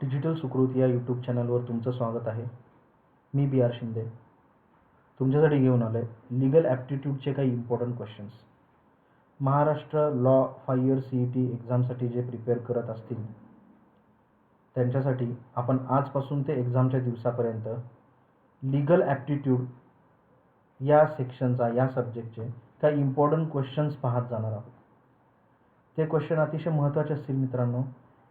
Digital Sukrut या YouTube चॅनलवर तुमचं स्वागत आहे. मी बी आर शिंदे. तुमच्यासाठी घेऊन आलो आहे लिगल ॲप्टिट्यूडचे काही important questions Maharashtra law five year C E T एक्झामसाठी जे प्रिपेअर करत असतील त्यांच्यासाठी आपण आजपासून ते एक्झामच्या दिवसापर्यंत लिगल ॲप्टिट्यूड या सेक्शनचा या सब्जेक्टचे काही इम्पॉर्टंट क्वेश्चन्स पाहत जाणार आहोत. ते क्वेश्चन अतिशय महत्त्वाचे असतील मित्रांनो.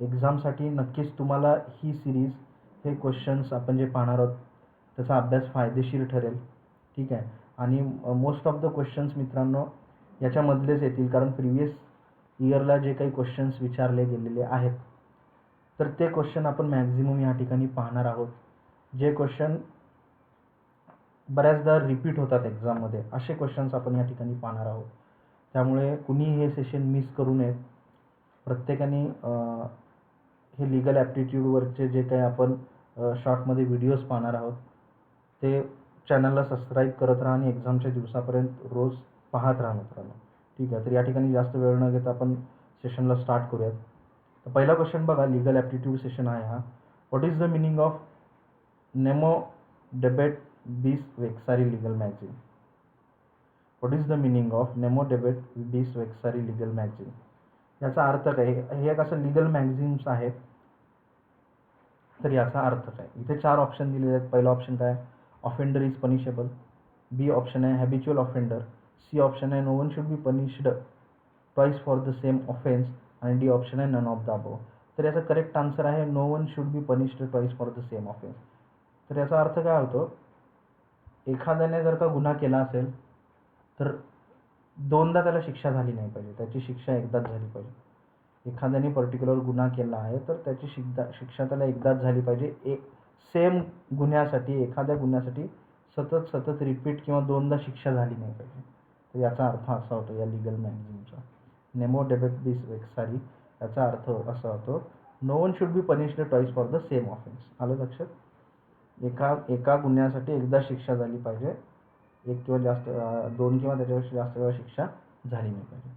एक्झामसाठी नक्कीच तुम्हाला ही सिरीज हे क्वेश्चन्स आपण जे पाहणार आहोत त्याचा अभ्यास फायदेशीर ठरेल. ठीक आहे? आणि मोस्ट ऑफ द क्वेश्चन्स मित्रांनो याच्यामधलेच येतील. कारण प्रिव्हियस इयरला जे काही क्वेश्चन्स विचारले गेलेले आहेत तर ते क्वेश्चन आपण मॅक्झिमम या ठिकाणी पाहणार आहोत. जे क्वेश्चन बऱ्याचदा रिपीट होतात एक्झाममध्ये असे क्वेश्चन्स आपण या ठिकाणी पाहणार आहोत. त्यामुळे कुणी हे सेशन मिस करू नयेत प्रत्येकाने हे लिगल ॲप्टिट्यूडवरचे जे काही आपण शॉर्टमध्ये व्हिडिओज पाहणार आहोत ते चॅनलला सबस्क्राईब करत राहा आणि एक्झामच्या दिवसापर्यंत रोज पाहत राहा मित्रांनो. ठीक आहे तर या ठिकाणी जास्त वेळ न घेता आपण सेशनला स्टार्ट करूयात. तर पहिला क्वेश्चन बघा लिगल ॲप्टिट्यूड सेशन आहे हा. What is the meaning of नेमो debate bees वेक्सारी legal maxim what is the meaning of नेमो डेबेट बीस वेक्सारी लिगल मॅगझिन याचा अर्थ काय? हे एक असं लिगल मॅगझिन्स आहेत तर याचा अर्थ काय इथे चार ऑप्शन दिलेले आहेत. पहिला ऑप्शन काय? Offender is punishable B option आहे हॅबिच्युअल ऑफेंडर सी ऑप्शन आहे no one should be punished twice for the same offence आणि डी ऑप्शन आहे नन ऑफ द अबो तर याचा करेक्ट आन्सर आहे no one should be punished twice for the same offence तर याचा अर्थ काय होतो? एखाद्याने जर का गुन्हा केला असेल तर दोनदा त्याला शिक्षा झाली नाही पाहिजे. त्याची शिक्षा एकदाच झाली पाहिजे. एखाद्याने पर्टिक्युलर गुन्हा केला आहे तर त्याची शिक्षा शिक्षा त्याला एकदाच झाली पाहिजे. एक सेम गुन्ह्यासाठी एखाद्या गुन्ह्यासाठी सतत सतत रिपीट किंवा दोनदा शिक्षा झाली नाही पाहिजे. तर याचा अर्थ असा होतो या लिगल मॅगझिनचा नेमो डेबेट दिस वेक्सारी याचा अर्थ असा होतो no one should be punished twice for the same offence आलं लक्षात? एका एका गुन्ह्यासाठी एकदा शिक्षा झाली पाहिजे. एक किंवा जास्त दोन किंवा त्याच्यापेक्षा जास्त वेळा शिक्षा झाली नाही पाहिजे.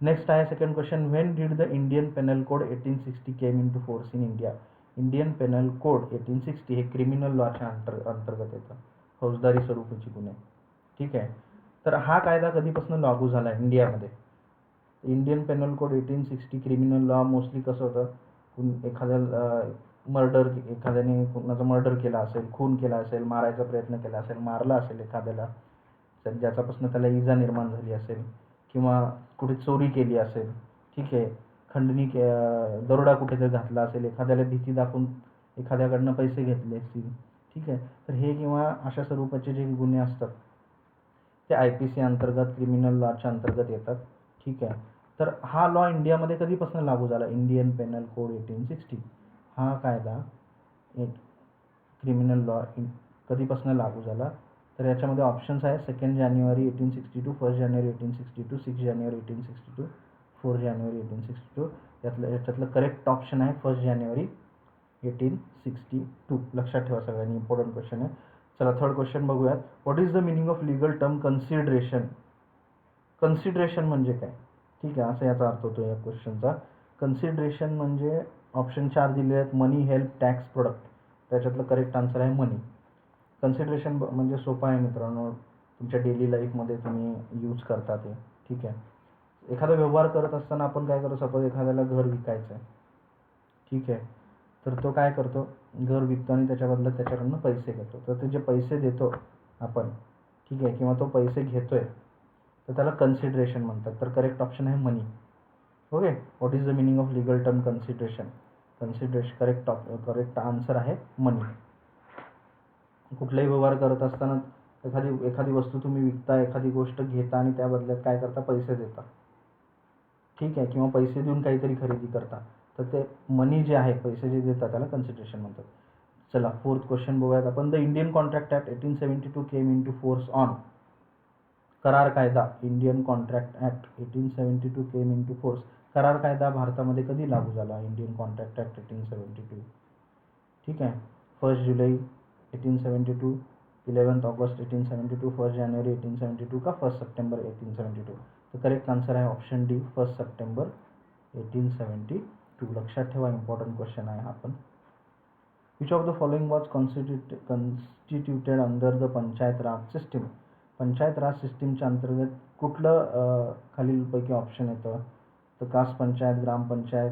नेक्स्ट आहे second question when did the Indian Penal Code eighteen sixty came into force in India Indian Penal Code eighteen sixty हे क्रिमिनल लॉच्या अंतर अंतर्गत येतं. फौजदारी स्वरूपाची गुन्हे. ठीक आहे? तर हा कायदा कधीपासून लागू झाला आहे इंडियामध्ये? Indian Penal Code eighteen sixty criminal law mostly कसं होतं? एखाद्या मर्डर एखाद्याने कुणाचा मर्डर केला असेल खून केला असेल मारायचा प्रयत्न केला असेल मारला असेल एखाद्याला ज्याच्यापासून त्याला इजा निर्माण झाली असेल किंवा कुठे चोरी केली असेल ठीक आहे खंडणी के दरोडा कुठेतरी घातला असेल एखाद्याला भीती दाखवून एखाद्याकडनं पैसे घेतले असतील ठीक आहे. तर हे किंवा अशा स्वरूपाचे जे गुन्हे असतात ते आय पी सी अंतर्गत क्रिमिनल लॉच्या अंतर्गत येतात ठीक आहे. तर हा लॉ इंडियामध्ये कधीपासून लागू झाला? Indian Penal Code eighteen sixty हा कायदा क्रिमिनल लॉ इन कधीपासून लागू झाला? तर याच्यामध्ये ऑप्शन्स आहे second January eighteen sixty two first January eighteen sixty two six January eighteen sixty two four January eighteen sixty two यातलं याच्यातलं करेक्ट ऑप्शन आहे first January eighteen sixty two लक्षात ठेवा सगळ्यांनी इम्पॉर्टंट क्वेश्चन आहे. चला थर्ड क्वेश्चन बघूयात. What is the meaning of legal term consideration consideration म्हणजे काय? ठीक आहे असं याचा अर्थ होतो या क्वेश्चनचा कन्सिडरेशन म्हणजे ऑप्शन चार दिले आहेत. मनी हेल्प टॅक्स प्रोडक्ट त्याच्यातलं करेक्ट आन्सर आहे मनी कन्सिडरेशन म्हणजे सोपं आहे मित्रांनो. तुमच्या डेली लाईफमध्ये तुम्ही यूज करता ते. ठीक आहे? एखादा व्यवहार करत असताना आपण काय करतो सपोज एखाद्याला घर विकायचं आहे ठीक आहे? तर तो काय करतो? घर विकतो आणि त्याच्याबद्दल त्याच्याकडनं पैसे घेतो. तर ते जे पैसे देतो आपण ठीक आहे किंवा तो पैसे घेतो आहे तर त्याला कन्सिडरेशन म्हणतात. तर करेक्ट ऑप्शन आहे money okay what is the meaning of legal term consideration consideration correct op correct answer आहे मनी कुठलाही व्यवहार करत असताना एखादी एखादी वस्तू तुम्ही विकता एखादी गोष्ट घेता आणि त्या बदल्यात काय करता? पैसे देता. ठीक आहे. किंवा पैसे देऊन काहीतरी खरेदी करता. तर ते मनी जे आहे पैसे जे देतात त्याला कन्सिडरेशन म्हणतात. चला फोर्थ क्वेश्चन बघूयात आपण. The Indian Contract Act eighteen seventy two came into force on करार कायदा. Indian Contract Act eighteen seventy two came into force करार कायदा भारतामध्ये कधी लागू झाला? Indian Contract Act eighteen seventy two ठीक आहे. First July eighteen seventy two eleventh August eighteen seventy two first January eighteen seventy two का first September eighteen seventy two. तर करेक्ट आन्सर आहे option D first September eighteen seventy two. लक्षात ठेवा important question आहे हा पण. Which of the following was constitute constituted under the panchayat raj system panchayat raj सिस्टीमच्या अंतर्गत कुठलं खालीलपैकी ऑप्शन येतं? तर कास पंचायत ग्रामपंचायत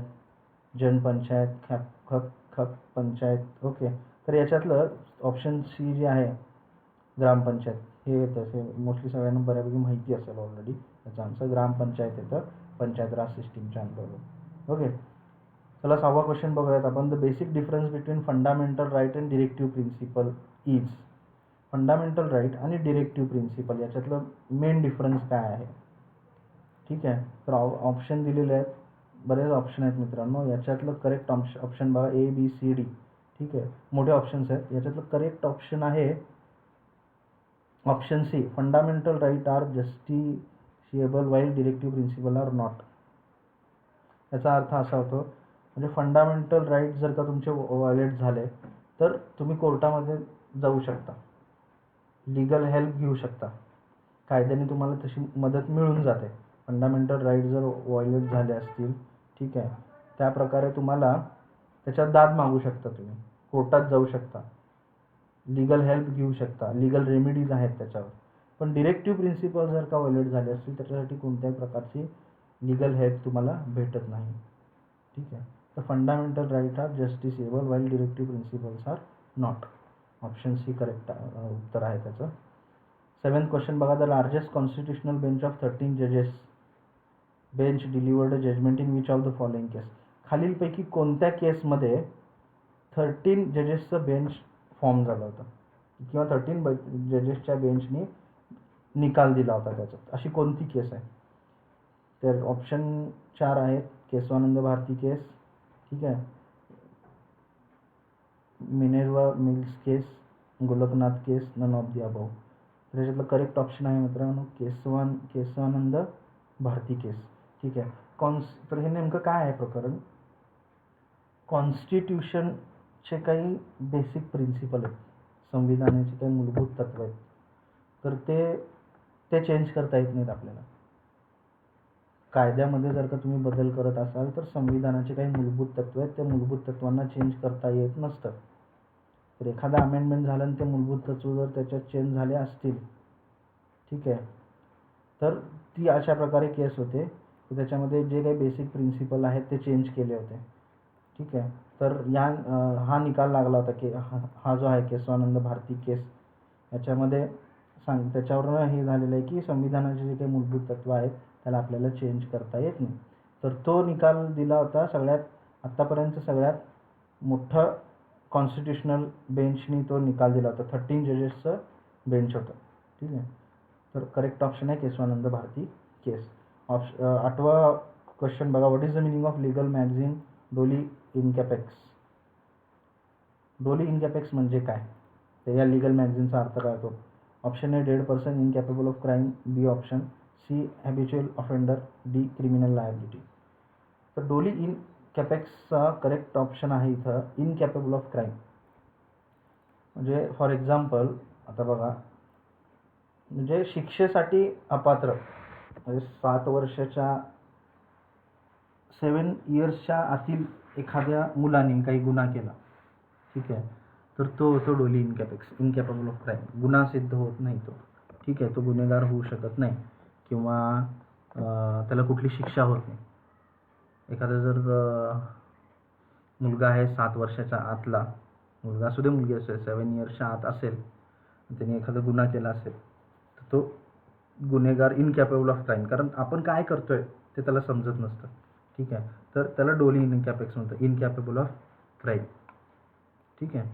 जनपंचायत ख खप खप पंचायत ओके तर याच्यातलं ऑप्शन सी जे आहे ग्रामपंचायत हे येतं. हे मोस्टली सगळ्यांना बऱ्यापैकी माहिती असेल ऑलरेडी त्याचं आमचं ग्रामपंचायत येतं. पंचायत राज सिस्टीमच्या अंतर्गत. ओके चला सहावा क्वेश्चन बघूयात आपण. The basic difference between fundamental right and directive principle is fundamental right आणि डिरेक्टिव्ह प्रिन्सिपल याच्यातलं मेन डिफरन्स काय आहे? ठीक आहे. तर ऑप्शन दिलेले आहेत. बरेच ऑप्शन आहेत मित्रांनो. याच्यातलं करेक्ट ऑप्शन ऑप्शन बघा. ए बी सी डी ठीक आहे. मोठे ऑप्शन्स आहेत. याच्यातलं करेक्ट ऑप्शन आहे. Option C fundamental right are justiciable while directive principle are not याचा अर्थ असा होतो म्हणजे फंडामेंटल राईट जर का तुमचे व्हायलेट झाले तर तुम्ही कोर्टामध्ये जाऊ शकता. लिगल हेल्प घेऊ शकता. कायद्याने तुम्हाला तशी मदत मिळून जाते. फंडामेंटल राईट जर व्हायलेट झाले असतील ठीक आहे. त्या प्रकारे तुम्हाला त्याच्यात दाद मागू शकता तुम्ही. कोर्टात जाऊ शकता. लिगल हेल्प घेऊ शकता. लिगल रेमिडीज आहेत त्याच्यावर. पण डिरेक्टिव्ह प्रिन्सिपल जर का व्हायलेट झाले असतील त्याच्यासाठी कोणत्याही प्रकारची लिगल हेल्प तुम्हाला भेटत नाही. ठीक आहे? तर fundamental right are justiciable while directive principles are not option C correct उत्तर आहे त्याचं. सेवन्थ क्वेश्चन बघा. The largest constitutional bench of thirteen जजेस bench delivered judgement in which of the following case खालीलपैकी कोणत्या केसमध्ये थर्टीन जजेसचं बेंच फॉर्म झालं होतं. किंवा थर्टीन ब जजेसच्या बेंचनी निकाल दिला होता त्याच्यात. अशी कोणती केस आहे? तर ऑप्शन चार आहेत. केशवानंद भारती केस ठीक आहे? Minerva Mills case Golaknath case none of the above तर त्याच्यातलं करेक्ट ऑप्शन आहे मित्रांनो. केशवान केशवानंद भारती केस ठीक आहे? कॉन्स तर हे नेमकं काय आहे प्रकरण? कॉन्स्टिट्यूशन चे काही बेसिक प्रिन्सिपल आहेत संविधानाचे काही मूलभूत तत्व आहेत तर ते ते चेंज करता येत नाहीत आपल्याला. कायद्यामध्ये जर का तुम्ही बदल करत असाल तर संविधानाचे काही मूलभूत तत्व आहेत त्या मूलभूत तत्वांना चेंज करता येत नसतं. तर एखादा अमेंडमेंट झालं आणि ते मूलभूत तत्व जर त्याच्यात चेंज झाले असतील ठीक आहे तर ती अशा प्रकारे केस होते की त्याच्यामध्ये जे काही बेसिक प्रिन्सिपल आहेत ते चेंज केले होते. ठीक आहे. तर या हा निकाल लागला होता की हा हा जो आहे केशवानंद भारती केस याच्यामध्ये सांग त्याच्यावरून हे झालेलं आहे की संविधानाचे जे काही मूलभूत तत्त्व आहेत त्याला आपल्याला चेंज करता येत नाही. तर तो निकाल दिला होता सगळ्यात आत्तापर्यंत सगळ्यात मोठं कॉन्स्टिट्युशनल बेंचनी तो निकाल दिला होता. थर्टीन जजेसचं बेंच होतं. ठीक आहे. तर करेक्ट ऑप्शन आहे केशवानंद भारती केस. ऑप्श आठवा क्वेश्चन बघा. What is the meaning of legal maxim doli incapax doli इनकॅपेक्स म्हणजे काय? तर या लिगल मॅगझिनचा अर्थ काय होतो? Option A dead person incapable of crime B option C habitual offender D criminal liability तर डोली इन कॅपेक्सचा करेक्ट ऑप्शन आहे इथं इनकॅपेबल ऑफ क्राईम म्हणजे फॉर एक्झाम्पल आता बघा. म्हणजे शिक्षेसाठी अपात्र. म्हणजे सात वर्षाच्या सेवन इयर्सच्या आतील एखाद्या मुलाने काही गुन्हा केला ठीक आहे? तर तो होतो डोली इनकॅपेक्स इनकॅपेबल ऑफ क्राईम गुन्हा सिद्ध होत नाही तो ठीक आहे? तो गुन्हेगार होऊ शकत नाही किंवा त्याला कुठली शिक्षा होत नाही. एखादा जर मुलगा आहे सात वर्षाच्या आतला मुलगा असू दे मुलगी असेल सेवन इयर्सच्या आत असेल त्याने एखादा गुन्हा केला असेल तर तो गुन्हेगार इनकॅपेबल ऑफ क्राईम कारण आपण काय करतोय ते त्याला समजत नसतं. ठीक आहे? तर त्याला डोली इनकॅपेक्स म्हणतं इनकॅपेबल ऑफ क्राईम ठीक आहे?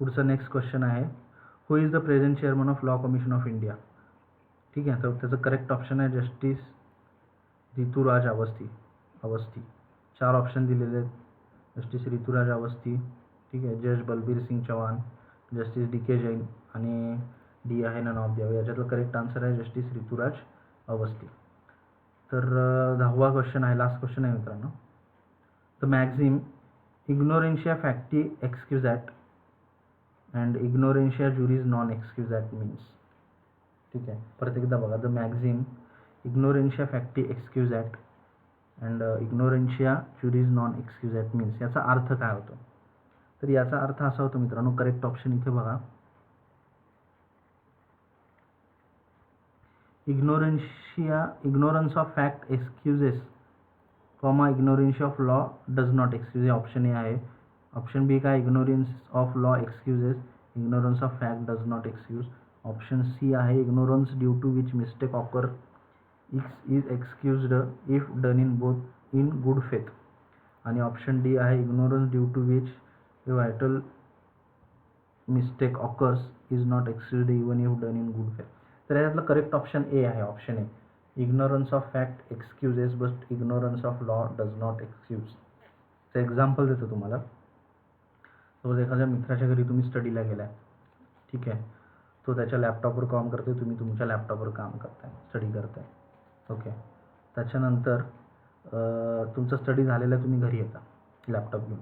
पुढचं नेक्स्ट क्वेश्चन आहे. Who is the present chairman of Law Commission of India ठीक आहे? तर त्याचं करेक्ट ऑप्शन आहे जस्टिस ऋतुराज अवस्थी अवस्थी चार ऑप्शन दिलेले आहेत. जस्टिस ऋतुराज अवस्थी ठीक आहे? जज Balbir Singh Chauhan justice D K Jain आणि डी आहे नन ऑफ द्यावे याच्यातलं करेक्ट आन्सर आहे जस्टिस ऋतुराज अवस्थी. तर दहावा क्वेश्चन आहे लास्ट क्वेश्चन आहे मित्रांनो. The maxim ignorantia facti excusat and ignorantia juris non excusat means ठीक आहे? परत एकदा बघा. The maxim ignorantia facti excusat and ignorantia juris non excusat means याचा अर्थ काय होतो? तर याचा अर्थ असा होतो मित्रांनो करेक्ट ऑप्शन इथे बघा. इग्नोरेन्शिया ignorance of fact excuses comma ignorance of law does not excuse option A आहे ऑप्शन बी काय ignorance of law excuses ignorance of fact does not excuse option C आहे ignorance due to which mistake occurs is excused if done in both in good faith आणि option D आहे ignorance due to which vital mistake occurs is not excused even if done in good faith तर यातलं correct option A आहे option A ignorance of fact excuses but ignorance of law does not excuse तर example देतो तुम्हाला. Suppose एखाद्या मित्राच्या घरी तुम्ही स्टडीला गेलाय. ठीक आहे? तो त्याच्या लॅपटॉपवर काम करतो तुम्ही तुमच्या लॅपटॉपवर काम करताय स्टडी करताय. ओके त्याच्यानंतर तुमचं स्टडी झालेलं आहे तुम्ही घरी येता लॅपटॉप घेऊन.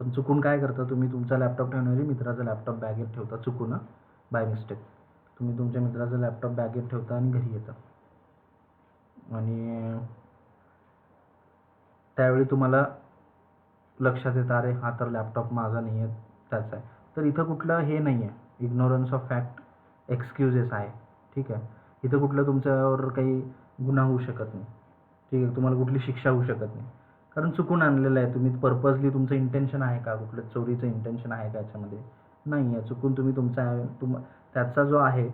पण चुकून काय करता तुम्ही? तुमचा लॅपटॉप ठेवण्याऐवजी मित्राचा लॅपटॉप बॅगेत ठेवता. चुकून बाय मिस्टेक तुम्ही तुमच्या मित्राचा लॅपटॉप बॅगेत ठेवता आणि घरी येता. आणि त्यावेळी तुम्हाला लक्षात येतं अरे हा तर लॅपटॉप माझा नाही आहे त्याचा आहे. तर इथं कुठलं हे नाही आहे. इग्नोरन्स ऑफ फॅक्ट एक्सक्युजेस आहे. ठीक आहे? इथं कुठलं तुमच्यावर काही गुन्हा होऊ शकत नाही. ठीक आहे? तुम्हाला कुठली शिक्षा होऊ शकत नाही. कारण चुकून आणलेलं आहे. तुम्ही पर्पजली तुमचं इंटेन्शन आहे का? कुठलं चोरीचं इंटेन्शन आहे का याच्यामध्ये? नाही आहे. चुकून तुम्ही तुमचा तुम त्याचा जो आहे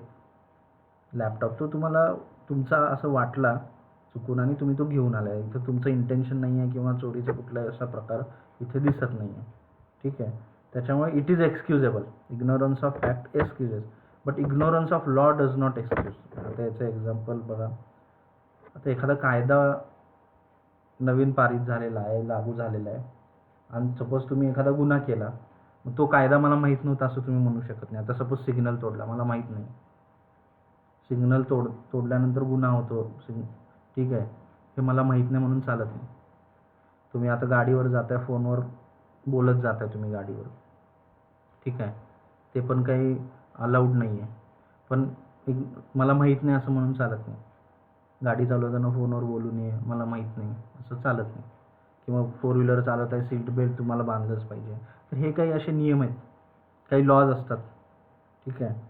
लॅपटॉप तो तुम्हाला तुमचा असं वाटला चुकून आणि तुम्ही तो घेऊन आला आहे इथं तुमचं इंटेन्शन नाही आहे किंवा चोरीचा कुठलाही असा प्रकार इथे दिसत नाही आहे. ठीक आहे? त्याच्यामुळे it is excusable ignorance of fact excuses but ignorance of law does not excuse आता याचं एक्झाम्पल बघा. आता एखादा कायदा नवीन पारित झालेला आहे लागू झालेला आहे. आणि सपोज तुम्ही एखादा गुन्हा केला. तो कायदा मला माहीत नव्हता असं तुम्ही म्हणू शकत नाही. आता सपोज सिग्नल तोडला मला माहीत नाही. सिग्नल तोड तोडल्यानंतर गुन्हा होतो. सिग्न ठीक आहे. हे मला माहीत नाही म्हणून चालत नाही. तुम्ही आता गाडीवर जाताय फोनवर बोलत जाताय तुम्ही गाडीवर. ठीक आहे. ते पण काही अलाउड नाही आहे पण एक मला माहीत नाही असं म्हणून चालत नाही. गाडी चालवताना फोनवर बोलू नये मला माहीत नाही. असं चालत नाही. किंवा फोर व्हीलर चालवत आहे सीट बेल्ट तुम्हाला बांधलंच पाहिजे. तर हे काही असे नियम आहेत. काही लॉज असतात. ठीक आहे?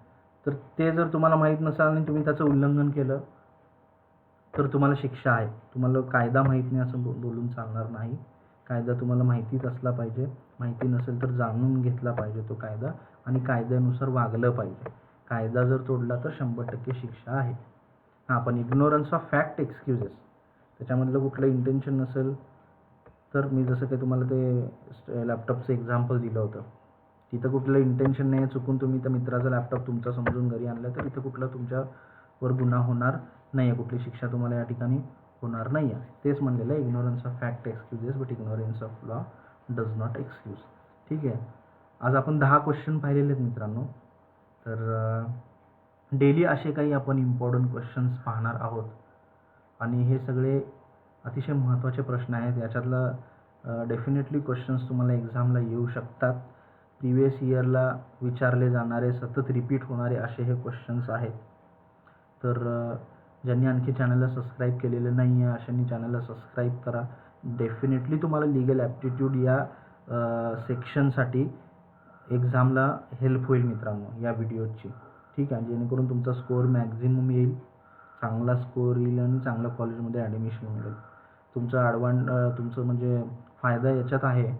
तर ते जर तुम्हाला माहीत नसाल आणि तुम्ही त्याचं उल्लंघन केलं तर तुम्हाला शिक्षा आहे. तुम्हाला कायदा माहीत नाही असं बो बोलून चालणार नाही. कायदा तुम्हाला माहितीच असला पाहिजे. माहिती नसेल तर जाणून घेतला पाहिजे तो कायदा आणि कायद्यानुसार वागलं पाहिजे. कायदा जर तोडला तर शंभर टक्के शिक्षा आहे. हां पण इग्नोरन्स ऑफ फॅक्ट एक्सक्युजेस त्याच्यामधलं कुठलं इंटेन्शन नसेल तर मी जसं काही तुम्हाला ते लॅपटॉपचं एक्झाम्पल दिलं होतं. तिथं कुठलं इंटेन्शन नाही आहे चुकून तुम्ही त्या मित्राचा लॅपटॉप तुमचा समजून घरी आणला तर इथं कुठला तुमच्यावर गुन्हा होणार नाही आहे कुठली शिक्षा तुम्हाला या ठिकाणी होणार नाही आहे तेच म्हणलेलं आहे ignorance of fact excuses but ignorance of law does not excuse ठीक आहे? आज आपण दहा क्वेश्चन पाहिलेले आहेत मित्रांनो. तर डेली असे काही आपण इम्पॉर्टंट क्वेश्चन्स पाहणार आहोत. आणि हे सगळे अतिशय महत्त्वाचे प्रश्न आहेत. याच्यातला डेफिनेटली क्वेश्चन्स तुम्हाला एक्झामला येऊ शकतात. प्रिवियस इयरला विचारले जाणारे सतत रिपीट होणारे असे हे क्वेश्चन्स आहेत. तर ज्यांनी आणखी चॅनलला सबस्क्राईब केलेलं नाही आहे अशांनी चॅनलला सबस्क्राईब करा. डेफिनेटली तुम्हाला लिगल ॲप्टिट्यूड या सेक्शनसाठी एक्झामला हेल्प होईल मित्रांनो या व्हिडिओची ठीक आहे? जेणेकरून तुमचा स्कोअर मॅक्झिमम येईल. चांगला स्कोअर येईल आणि चांगल्या कॉलेजमध्ये ॲडमिशन मिळेल. तुमचं ॲडवान तुमचं म्हणजे फायदा याच्यात आहे.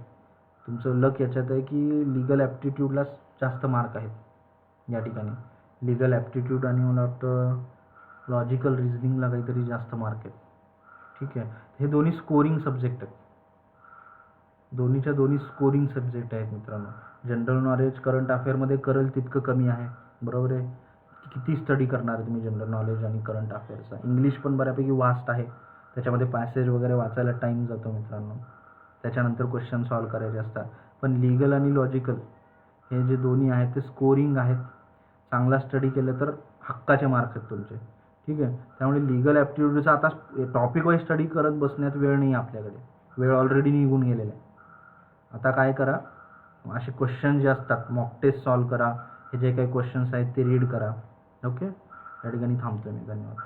तुमचं लक याच्यात आहे की लिगल ॲप्टिट्यूडला जास्त मार्क आहेत. या ठिकाणी. लिगल ॲप्टिट्यूड आणि मला वाटतं लॉजिकल रिझनिंगला काहीतरी जास्त मार्क आहेत. ठीक आहे. हे दोन्ही स्कोरिंग सब्जेक्ट आहेत. दोन्हीच्या दोन्ही स्कोरिंग सब्जेक्ट आहेत मित्रांनो. जनरल नॉलेज करंट अफेअरमध्ये करेल तितकं कमी आहे. बरोबर आहे? किती स्टडी करणार आहे तुम्ही जनरल नॉलेज आणि करंट अफेअर्सचा इंग्लिश पण बऱ्यापैकी वास्ट आहे. त्याच्यामध्ये पॅसेज वगैरे वाचायला टाईम जातो मित्रांनो. त्याच्यानंतर क्वेश्चन सॉल्व करायचे असतात. पण लिगल आणि लॉजिकल हे जे दोन्ही आहेत ते स्कोरिंग आहेत. चांगला स्टडी केलं तर हक्काचे मार्क आहेत तुमचे. ठीक आहे? त्यामुळे लिगल ॲप्टिट्यूडचा आता टॉपिक वाईज स्टडी करत बसण्यात वेळ नाही आपल्याकडे. वेळ ऑलरेडी निघून गेलेला आहे. आता काय करा? असे क्वेश्चन जे असतात मॉक टेस्ट सॉल्व करा. हे जे काही क्वेश्चन्स आहेत ते रीड करा. ओके या ठिकाणी थांबतो मी. धन्यवाद.